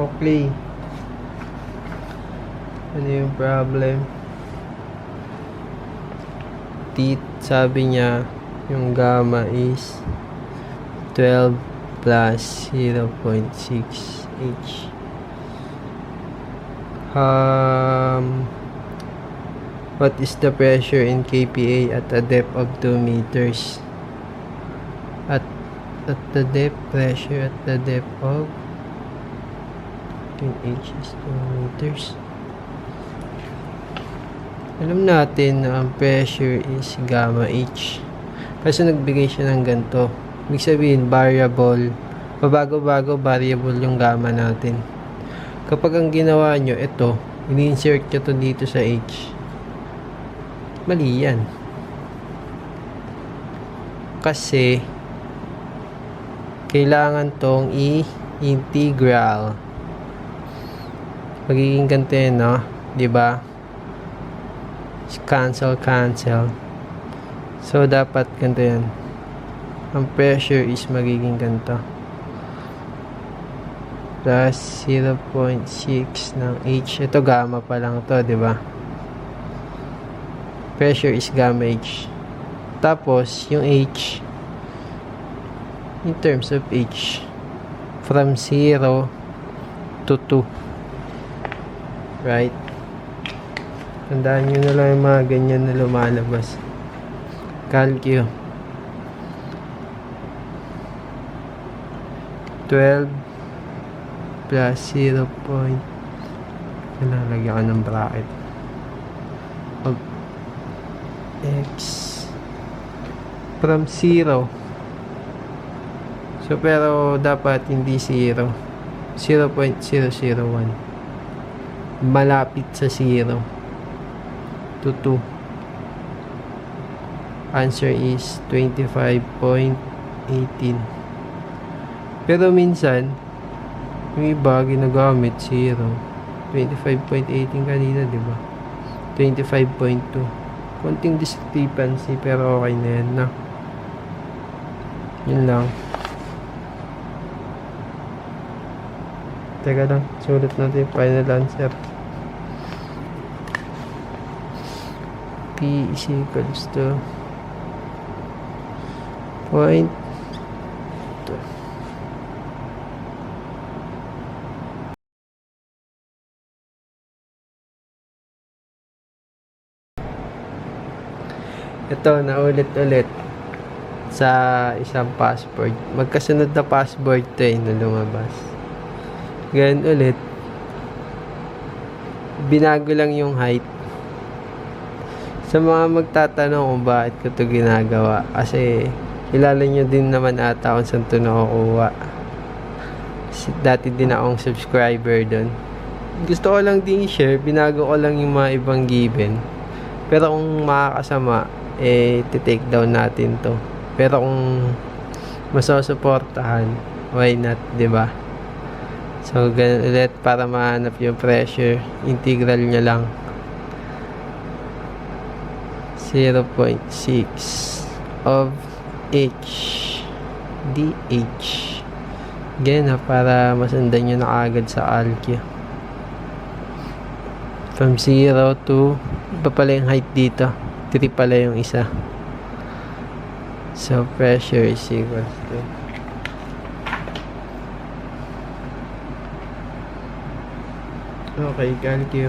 Oakley. Ano yung problem? Tit, sabi niya, yung gamma is 12 plus 0.6 H. Um, what is the pressure in kPa at a depth of 2 meters? At at the depth pressure at the depth of 10 H is 2 meters. Alam natin na ang pressure is gamma H. Kasi nagbigay siya ng ganito. Ibig sabihin, variable. Pabago-bago, variable yung gamma natin. Kapag ang ginawa nyo, ito, ini-insert nyo to dito sa H. Mali yan. Kasi, kailangan tong i-integral. Magiging ganito no? Di ba? Cancel, cancel. So, dapat ganito yan. Ang pressure is magiging ganito. Plus 0.6 ng H. Ito gamma pa lang to, di ba? Pressure is gamma H. Tapos, yung H, in terms of H, from 0 to 2. Right? Tandaan nyo na lang yung mga ganyan na lumalabas. Calcio. 12 plus 0 point kailangan lagyan ka ng bracket of x from 0 so pero dapat hindi 0 0.001 malapit sa 0 to 2 answer is 25.18 pero minsan yung iba ginagamit 0 25.18 kanina di ba? 25.2 konting discrepancy pero okay na yan na yun lang teka lang sulat natin yung final answer P is equals to point Ito, naulit-ulit sa isang password. Magkasunod na password to eh, na lumabas. Ganun ulit. Binago lang yung height. Sa mga magtatanong kung bakit ko to ginagawa. Kasi, kilala nyo din naman ata kung saan to nakukuha. Kasi Dati din akong subscriber doon. Gusto ko lang din i-share. Binago ko lang yung mga ibang given. Pero kung makakasama, eh, titake down natin to. Pero kung masusuportahan, why not, ba? So, ganun ulit para mahanap yung pressure. Integral niya lang. 0.6 of H DH. Ganyan ha, para masundan nyo na agad sa alky. From 0 to, iba pala yung height dito. 3 pala yung isa. So, pressure is equals to Okay, calcio.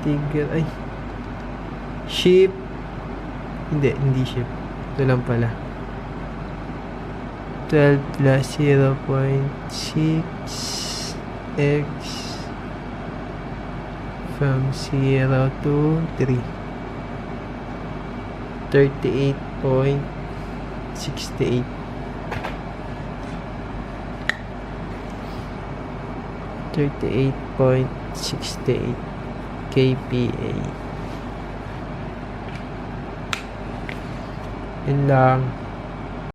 Tigil, ay. Ship. Hindi, hindi ship. Ito lang pala. 12 plus 0.6 x from 0 to 3 38.68 38.68 kPa yun lang